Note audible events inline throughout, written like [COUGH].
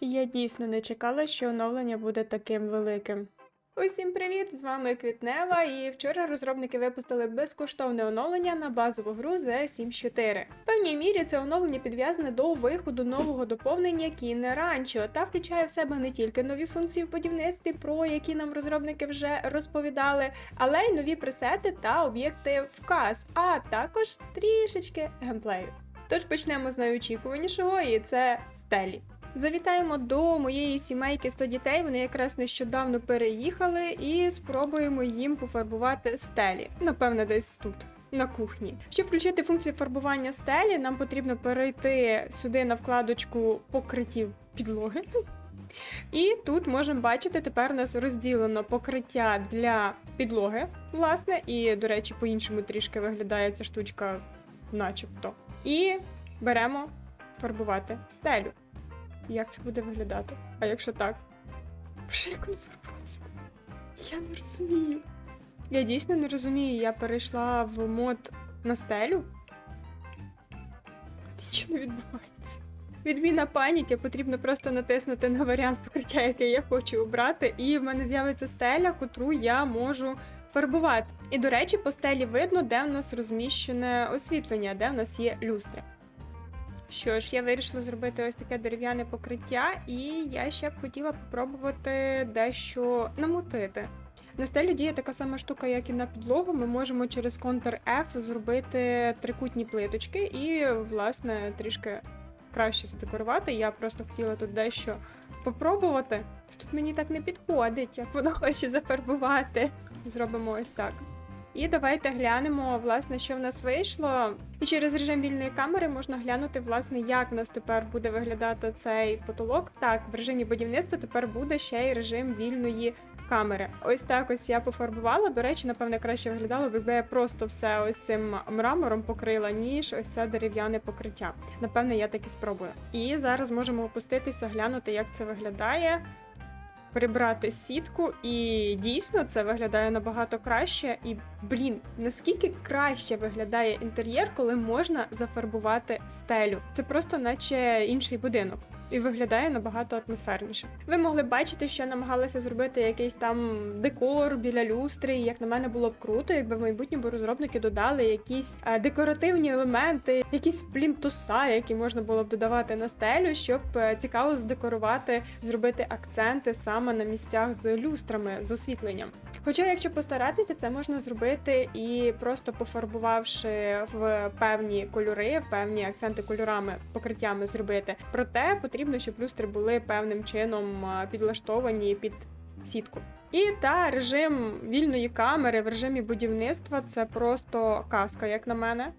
Я дійсно не чекала, що оновлення буде таким великим. Усім привіт! З вами Квітнева, і вчора розробники випустили безкоштовне оновлення на базову гру The Sims 4. В певній мірі це оновлення підв'язане до виходу нового доповнення Кіне Ранчо та включає в себе не тільки нові функції в будівництві, про які нам розробники вже розповідали, але й нові пресети та об'єкти вказ, а також трішечки геймплею. Тож почнемо з найочікуванішого, і це стелі. Завітаємо до моєї сімейки 100 дітей. Вони якраз нещодавно переїхали, і спробуємо їм пофарбувати стелі. Напевне, десь тут. На кухні. Щоб включити функцію фарбування стелі, нам потрібно перейти сюди на вкладочку покриттів підлоги. І тут можемо бачити, тепер у нас розділено покриття для підлоги, власне, і, до речі, по-іншому трішки виглядає ця штучка, начебто. І беремо фарбувати стелю. Як це буде виглядати? А якщо так? Боже, як воно? Я не розумію. Я дійсно не розумію. Я перейшла в мод на стелю. Нічого не відбувається. Відміна паніки, потрібно просто натиснути на варіант покриття, який я хочу обрати, і в мене з'явиться стеля, котру я можу фарбувати. І, до речі, по стелі видно, де в нас розміщене освітлення, де в нас є люстри. Що ж, я вирішила зробити ось таке дерев'яне покриття, і я ще б хотіла попробувати дещо намутити. На стелю діє така сама штука, як і на підлогу. Ми можемо через Ctrl F зробити трикутні плиточки і, власне, трішки краще задекорувати. Я просто хотіла тут дещо попробувати. Тут мені так не підходить, як воно [LAUGHS] хоче зафарбувати. Зробимо ось так. І давайте глянемо, власне, що в нас вийшло. І через режим вільної камери можна глянути, власне, як в нас тепер буде виглядати цей потолок. Так, в режимі будівництва тепер буде ще й режим вільної камери. Ось так ось я пофарбувала. До речі, напевне, краще виглядало, якби я просто все ось цим мрамором покрила, ніж ось це дерев'яне покриття. Напевне, я так і спробую. І зараз можемо опуститися, глянути, як це виглядає прибрати сітку, і дійсно це виглядає набагато краще. І блін, наскільки краще виглядає інтер'єр, коли можна зафарбувати стелю. Це просто наче інший будинок. І виглядає набагато атмосферніше. Ви могли бачити, що я намагалася зробити якийсь там декор біля люстри. І, як на мене було б круто, якби в майбутньому розробники додали якісь е, декоративні елементи, якісь плінтуса, які можна було б додавати на стелю, щоб е, цікаво здекорувати, зробити акценти саме на місцях з люстрами, з освітленням. Хоча, якщо постаратися, це можна зробити і просто пофарбувавши в певні кольори, в певні акценти кольорами, покриттями зробити. Проте потрібно, щоб люстри були певним чином підлаштовані під сітку. І та режим вільної камери в режимі будівництва це просто казка, як на мене.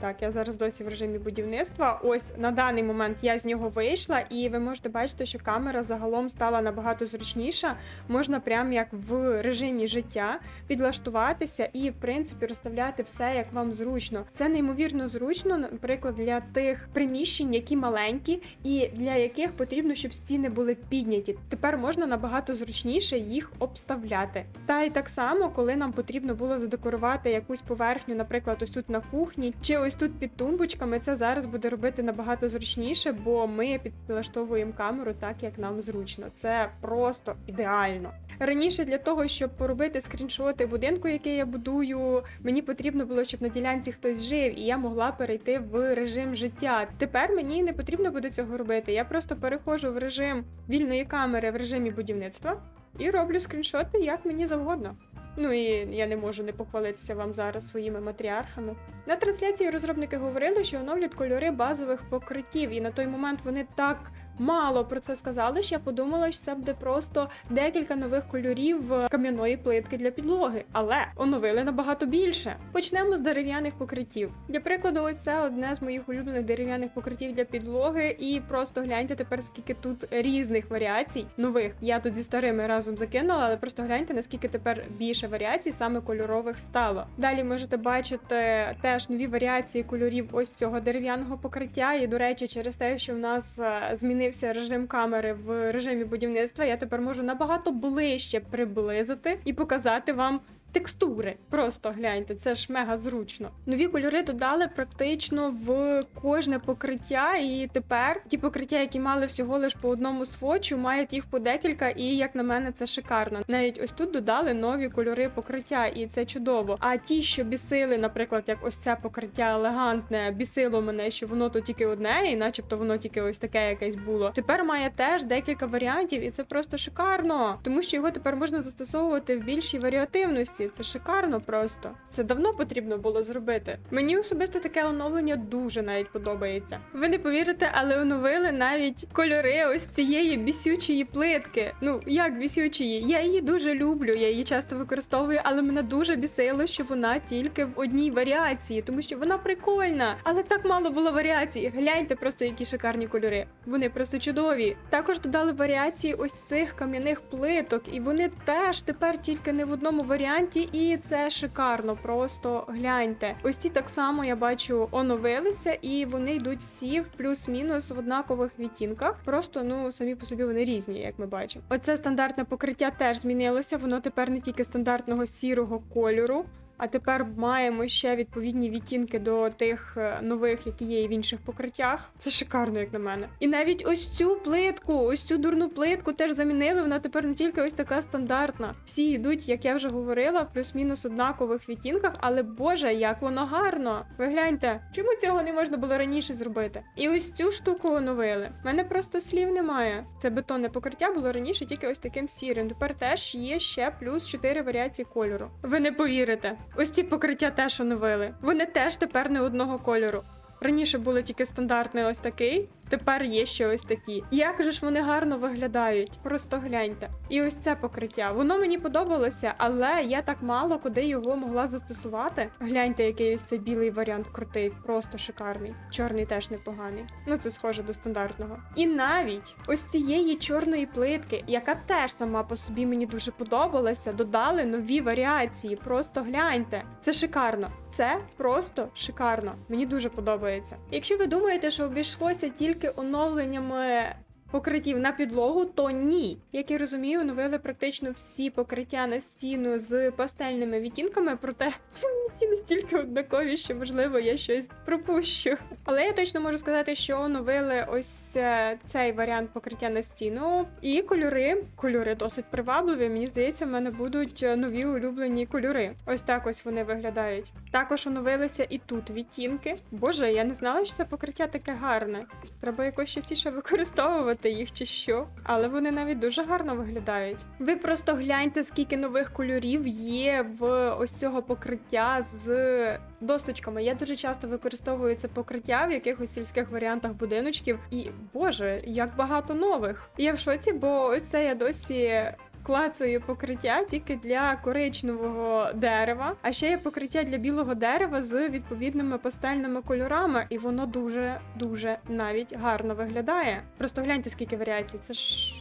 Так, я зараз досі в режимі будівництва. Ось на даний момент я з нього вийшла, і ви можете бачити, що камера загалом стала набагато зручніша. Можна прям як в режимі життя підлаштуватися і, в принципі, розставляти все як вам зручно. Це неймовірно зручно, наприклад, для тих приміщень, які маленькі, і для яких потрібно, щоб стіни були підняті. Тепер можна набагато зручніше їх обставляти. Та й так само, коли нам потрібно було задекорувати якусь поверхню, наприклад, ось тут на кухні, чи ось тут під тумбочками, це зараз буде робити набагато зручніше, бо ми підлаштовуємо камеру так, як нам зручно. Це просто ідеально. Раніше для того, щоб поробити скріншоти будинку, який я будую, мені потрібно було, щоб на ділянці хтось жив, і я могла перейти в режим життя. Тепер мені не потрібно буде цього робити. Я просто переходжу в режим вільної камери в режимі будівництва і роблю скріншоти як мені завгодно. Ну і я не можу не похвалитися вам зараз своїми матріархами. На трансляції розробники говорили, що оновлять кольори базових покриттів, і на той момент вони так мало про це сказали, що я подумала, що це буде просто декілька нових кольорів е, кам'яної плитки для підлоги, але оновили набагато більше. Почнемо з дерев'яних покриттів. Для прикладу, ось це одне з моїх улюблених дерев'яних покриттів для підлоги, і просто гляньте тепер, скільки тут різних варіацій нових. Я тут зі старими разом закинула, але просто гляньте, наскільки тепер більше варіацій саме кольорових стало. Далі можете бачити теж нові варіації кольорів ось цього дерев'яного покриття. І, до речі, через те, що в нас е, змінився режим камери в режимі будівництва, я тепер можу набагато ближче приблизити і показати вам текстури. Просто гляньте, це ж мега зручно. Нові кольори додали практично в кожне покриття, і тепер ті покриття, які мали всього лиш по одному свочу, мають їх по декілька, і як на мене, це шикарно. Навіть ось тут додали нові кольори покриття, і це чудово. А ті, що бісили, наприклад, як ось це покриття елегантне, бісило мене, що воно тут тільки одне, і начебто воно тільки ось таке якесь було. Тепер має теж декілька варіантів, і це просто шикарно, тому що його тепер можна застосовувати в більшій варіативності. Це шикарно просто. Це давно потрібно було зробити. Мені особисто таке оновлення дуже навіть подобається. Ви не повірите, але оновили навіть кольори ось цієї бісючої плитки. Ну як бісючої? Я її дуже люблю, я її часто використовую, але мене дуже бісило, що вона тільки в одній варіації, тому що вона прикольна. Але так мало було варіацій. Гляньте просто, які шикарні кольори. Вони просто чудові. Також додали варіації ось цих кам'яних плиток, і вони теж тепер тільки не в одному варіанті, і це шикарно. Просто гляньте. Ось ці так само я бачу оновилися, і вони йдуть всі в плюс-мінус в однакових відтінках. Просто ну самі по собі вони різні, як ми бачимо. Оце стандартне покриття теж змінилося. Воно тепер не тільки стандартного сірого кольору. А тепер маємо ще відповідні відтінки до тих е, нових, які є в інших покриттях. Це шикарно, як на мене. І навіть ось цю плитку, ось цю дурну плитку теж замінили. Вона тепер не тільки ось така стандартна. Всі йдуть, як я вже говорила, в плюс-мінус однакових відтінках, але боже, як воно гарно! Ви гляньте, чому цього не можна було раніше зробити? І ось цю штуку оновили. У мене просто слів немає. Це бетонне покриття було раніше тільки ось таким сірим. Тепер теж є ще плюс 4 варіації кольору. Ви не повірите. Ось ці покриття теж оновили. Вони теж тепер не одного кольору. Раніше були тільки стандартний ось такий, тепер є ще ось такі. Як же ж вони гарно виглядають? Просто гляньте. І ось це покриття. Воно мені подобалося, але я так мало куди його могла застосувати. Гляньте, який ось цей білий варіант крутий, просто шикарний. Чорний теж непоганий. Ну це схоже до стандартного. І навіть ось цієї чорної плитки, яка теж сама по собі мені дуже подобалася, додали нові варіації. Просто гляньте. Це шикарно. Це просто шикарно. Мені дуже подобається. Якщо ви думаєте, що обійшлося тільки оновленнями. Покриттів на підлогу, то ні. Як я розумію, оновили практично всі покриття на стіну з пастельними відтінками, проте [LAUGHS] всі настільки однакові, що можливо я щось пропущу. Але я точно можу сказати, що оновили ось е, цей варіант покриття на стіну. І кольори, кольори досить привабливі. Мені здається, в мене будуть е, нові улюблені кольори. Ось так ось вони виглядають. Також оновилися і тут відтінки. Боже, я не знала, що це покриття таке гарне. Треба якось частіше використовувати їх чи що. Але вони навіть дуже гарно виглядають. Ви просто гляньте, скільки нових кольорів є в ось цього покриття з досточками. Я дуже часто використовую це покриття в якихось сільських варіантах будиночків. І боже, як багато нових. Я в шоці, бо ось це я досі. Клацаю покриття тільки для коричневого дерева, а ще є покриття для білого дерева з відповідними пастельними кольорами, і воно дуже дуже навіть гарно виглядає. Просто гляньте, скільки варіацій. Це ж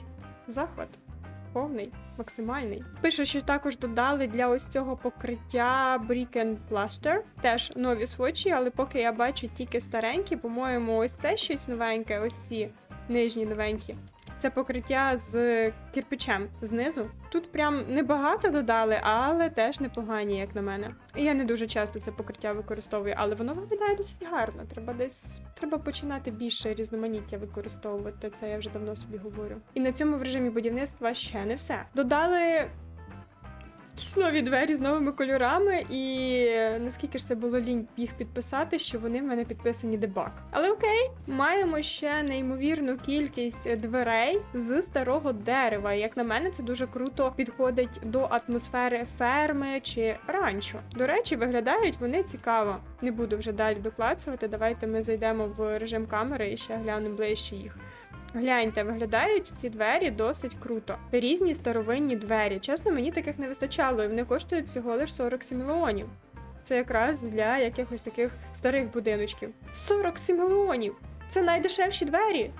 захват. Повний, максимальний. Пишу, що також додали для ось цього покриття Brick and Plaster. Теж нові свочі, але поки я бачу тільки старенькі, по-моєму, ось це щось новеньке, ось ці нижні новенькі. Це покриття з кирпичем знизу. Тут прям небагато додали, але теж непогані, як на мене. Я не дуже часто це покриття використовую, але воно виглядає досить гарно. Треба десь треба починати більше різноманіття використовувати. Це я вже давно собі говорю. І на цьому в режимі будівництва ще не все. Додали. Якісь нові двері з новими кольорами, і наскільки ж це було лінь їх підписати, що вони в мене підписані дебаг. Але окей, маємо ще неймовірну кількість дверей з старого дерева. Як на мене, це дуже круто підходить до атмосфери ферми чи ранчо. До речі, виглядають вони цікаво. Не буду вже далі доклацувати. Давайте ми зайдемо в режим камери і ще глянемо ближче їх. Гляньте, виглядають ці двері досить круто. Різні старовинні двері. Чесно, мені таких не вистачало, і вони коштують всього лише 47 мільйонів. Це якраз для якихось таких старих будиночків. 47 мільйонів! Це найдешевші двері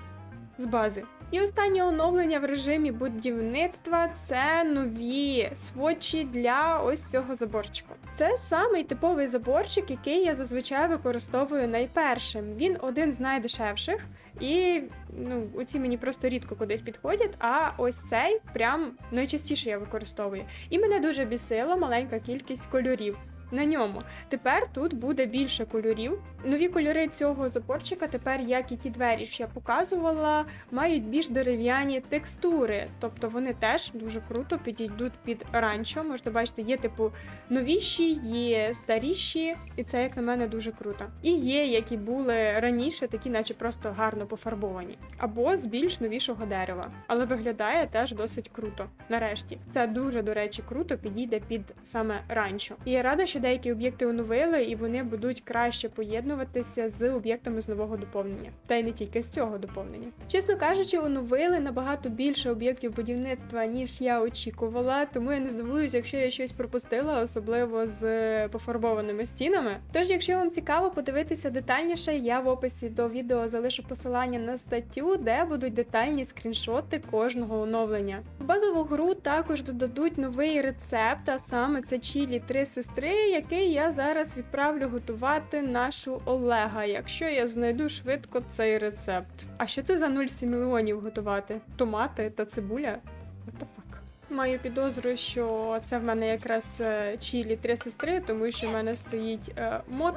з бази. І останнє оновлення в режимі будівництва це нові сводчі для ось цього заборчику. Це самий типовий заборчик, який я зазвичай використовую найпершим. Він один з найдешевших. І ну, оці мені просто рідко кудись підходять. А ось цей прям найчастіше я використовую. І мене дуже бісила маленька кількість кольорів. На ньому тепер тут буде більше кольорів. Нові кольори цього заборчика, тепер, як і ті двері, що я показувала, мають більш дерев'яні текстури. Тобто вони теж дуже круто підійдуть під ранчо. Можете бачити, є типу новіші, є старіші, і це, як на мене, дуже круто. І є, які були раніше, такі, наче просто гарно пофарбовані, або з більш новішого дерева. Але виглядає теж досить круто. Нарешті це дуже, до речі, круто підійде під саме ранчо. І я рада, що деякі об'єкти оновили, і вони будуть краще поєднуватися з об'єктами з нового доповнення, та й не тільки з цього доповнення. Чесно кажучи, оновили набагато більше об'єктів будівництва, ніж я очікувала, тому я не здивуюся, якщо я щось пропустила, особливо з пофарбованими стінами. Тож, якщо вам цікаво подивитися детальніше, я в описі до відео залишу посилання на статтю, де будуть детальні скріншоти кожного оновлення. В базову гру також додадуть новий рецепт, а саме це чілі три сестри, який я зараз відправлю готувати нашу Олега, якщо я знайду швидко цей рецепт. А що це за 0,7 мільйонів готувати? Томати та цибуля? What the fuck? Маю підозру, що це в мене якраз е, чілі три сестри, тому що в мене стоїть е, мод,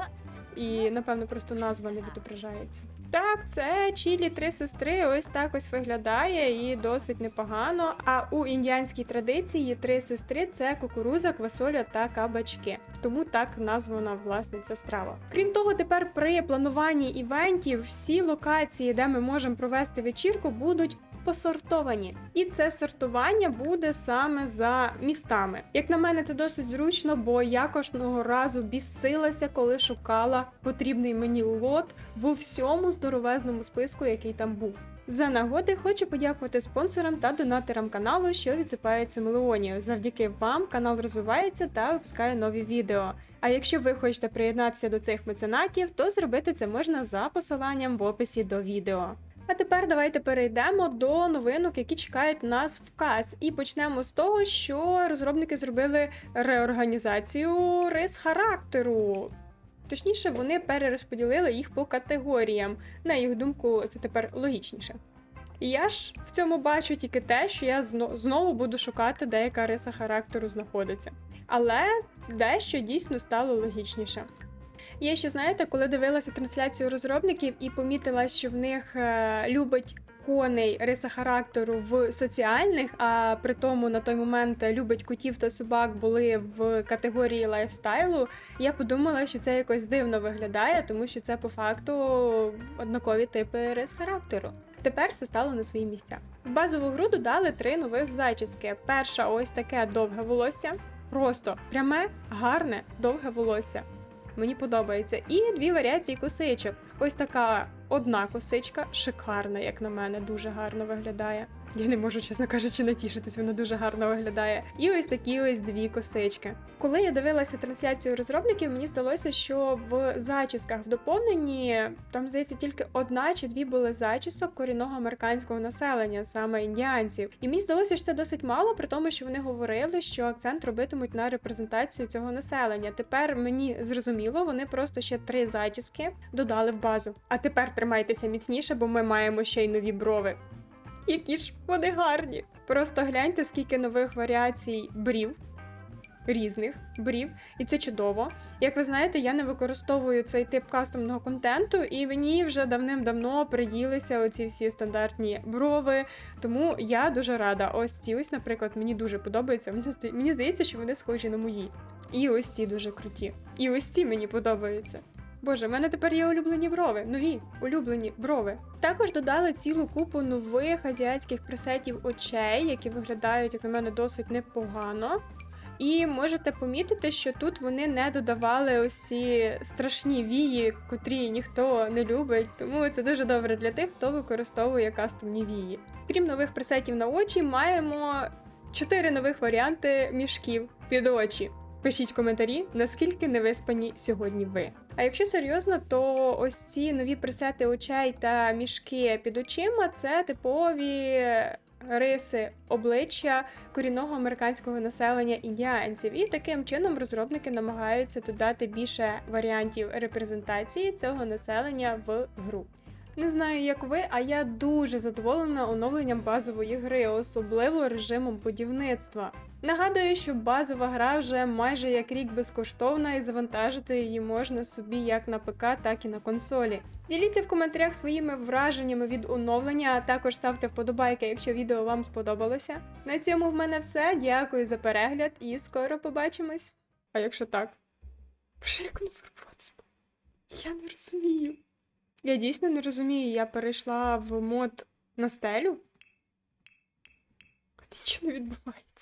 і напевно просто назва не відображається. Так, це чілі три сестри. Ось так ось виглядає і досить непогано. А у індіанській традиції три сестри це кукуруза, квасоля та кабачки. Тому так названа власне ця страва. Крім того, тепер при плануванні івентів всі локації, де ми можемо провести вечірку, будуть посортовані. І це сортування буде саме за містами. Як на мене, це досить зручно, бо я кожного разу бісилася, коли шукала потрібний мені лот в всьому здоровезному списку, який там був. За нагоди хочу подякувати спонсорам та донаторам каналу, що відсипаються мелеонів. Завдяки вам канал розвивається та випускає нові відео. А якщо ви хочете приєднатися до цих меценатів, то зробити це можна за посиланням в описі до відео. А тепер давайте перейдемо до новинок, які чекають нас в КАС. І почнемо з того, що розробники зробили реорганізацію рис характеру. Точніше, вони перерозподілили їх по категоріям. На їх думку, це тепер логічніше. І я ж в цьому бачу тільки те, що я зно- знову буду шукати, де яка риса характеру знаходиться. Але дещо дійсно стало логічніше. Я ще знаєте, коли дивилася трансляцію розробників і помітила, що в них е, любить коней риса характеру в соціальних, а при тому на той момент любить котів та собак були в категорії лайфстайлу. Я подумала, що це якось дивно виглядає, тому що це по факту однакові типи рис характеру. Тепер все стало на свої місця. В базову гру додали три нових зачіски. Перша ось таке довге волосся, просто пряме, гарне, довге волосся. Мені подобається. І дві варіації косичок. Ось така одна косичка, шикарна, як на мене, дуже гарно виглядає. Я не можу, чесно кажучи, натішитись, вона дуже гарно виглядає. І ось такі ось дві косички. Коли я дивилася трансляцію розробників, мені здалося, що в зачісках в доповненні там здається тільки одна чи дві були зачісок корінного американського населення, саме індіанців. І мені здалося, що це досить мало, при тому, що вони говорили, що акцент робитимуть на репрезентацію цього населення. Тепер мені зрозуміло, вони просто ще три зачіски додали в базу. А тепер тримайтеся міцніше, бо ми маємо ще й нові брови. Які ж вони гарні. Просто гляньте, скільки нових варіацій брів. Різних брів, і це чудово. Як ви знаєте, я не використовую цей тип кастомного контенту, і мені вже давним-давно приїлися оці всі стандартні брови. Тому я дуже рада. Ось ці ось, наприклад, мені дуже подобаються. Мені зда- Мені здається, що вони схожі на мої. І ось ці дуже круті. І ось ці мені подобаються. Боже, в мене тепер є улюблені брови, нові улюблені брови. Також додали цілу купу нових азіатських пресетів очей, які виглядають, як на мене, досить непогано. І можете помітити, що тут вони не додавали ось ці страшні вії, котрі ніхто не любить. Тому це дуже добре для тих, хто використовує кастомні вії. Крім нових пресетів на очі, маємо чотири нових варіанти мішків під очі. Пишіть коментарі, наскільки невиспані сьогодні ви. А якщо серйозно, то ось ці нові пресети очей та мішки під очима це типові риси обличчя корінного американського населення індіанців. І таким чином розробники намагаються додати більше варіантів репрезентації цього населення в гру. Не знаю, як ви, а я дуже задоволена оновленням базової гри, особливо режимом будівництва. Нагадую, що базова гра вже майже як рік безкоштовна, і завантажити її можна собі як на ПК, так і на консолі. Діліться в коментарях своїми враженнями від оновлення, а також ставте вподобайки, якщо відео вам сподобалося. На цьому в мене все. Дякую за перегляд і скоро побачимось. А якщо так, Боже, як конфермуватися? Я не розумію. Я дійсно не розумію, я перейшла в мод на стелю. Нічого не відбувається.